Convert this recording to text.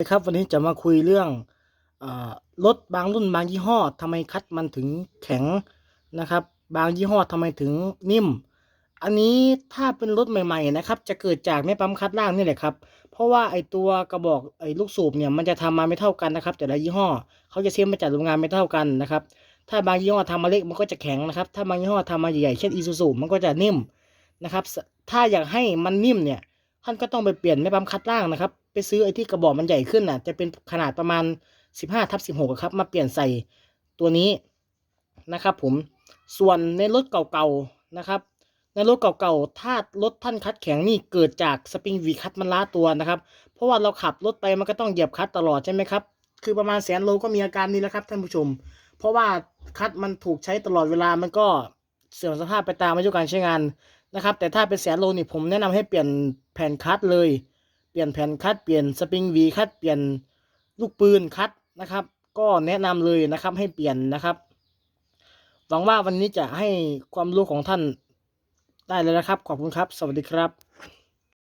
ครับวันนี้จะมาคุยเรื่องอรถบางรุ่นบางยี่ห้อทำไมคัดมันถึงแข็งนะครับ บางยี่ห้อทำไมถึงนิ่ม อันนี้ถ้าเป็นรถใหม่ๆนะครับ จะเกิดจากแม่ปั๊มคัดล่างนี่แหละครับ เพราะว่าไอตัวกระบอกไอลูกสูบเนี่ยมันจะทำมาไม่เท่ากันนะครับ แต่ละยี่ห้อเขาจะเชื่อมมาจากโรงงานไม่เท่ากันนะครับ ถ้าบางยี่ห้อทำมาเล็กมันก็จะแข็งนะครับ ถ้าบางยี่ห้อทำมาใหญ่ๆเช่นอีซูซูมันก็จะนิ่มนะครับ ถ้าอยากให้มันนิ่มเนี่ย ท่านก็ต้องไปเปลี่ยนแม่ปั๊มคัดล่างนะครับ ไปซื้อไอ้ที่กระบอกมันใหญ่ขึ้นน่ะ จะเป็นขนาดประมาณ 15ทับ16ครับ มาเปลี่ยนใส่ตัวนี้นะครับ ผม ส่วนในรถเก่าๆนะครับ ในรถเก่าๆ ถ้ารถท่านคัดแข็งนี่เกิดจากสปริงวีคัดมันล้าตัวนะครับ เพราะว่าเราขับรถไปมันก็ต้องเหยียบคัดตลอดใช่ไหมครับ คือประมาณแสนโลก็มีอาการนี้แล้วครับท่านผู้ชม เพราะว่าคัดมันถูกใช้ตลอดเวลา มันก็เสื่อมสภาพไปตามอายุการใช้งานนะครับ แต่ถ้าเป็นแสนโลนี่ผมแนะนำให้เปลี่ยน ผ่นคัดเลย เปลี่ยนแผ่นคัดเปลี่ยนสปริงวีคัดเปลี่ยนลูกปืนคัดนะครับ ก็แนะนำเลยนะครับให้เปลี่ยนนะครับหวังว่าวันนี้จะให้ความรู้ของท่านได้เลยนะครับ ขอบคุณครับ สวัสดีครับ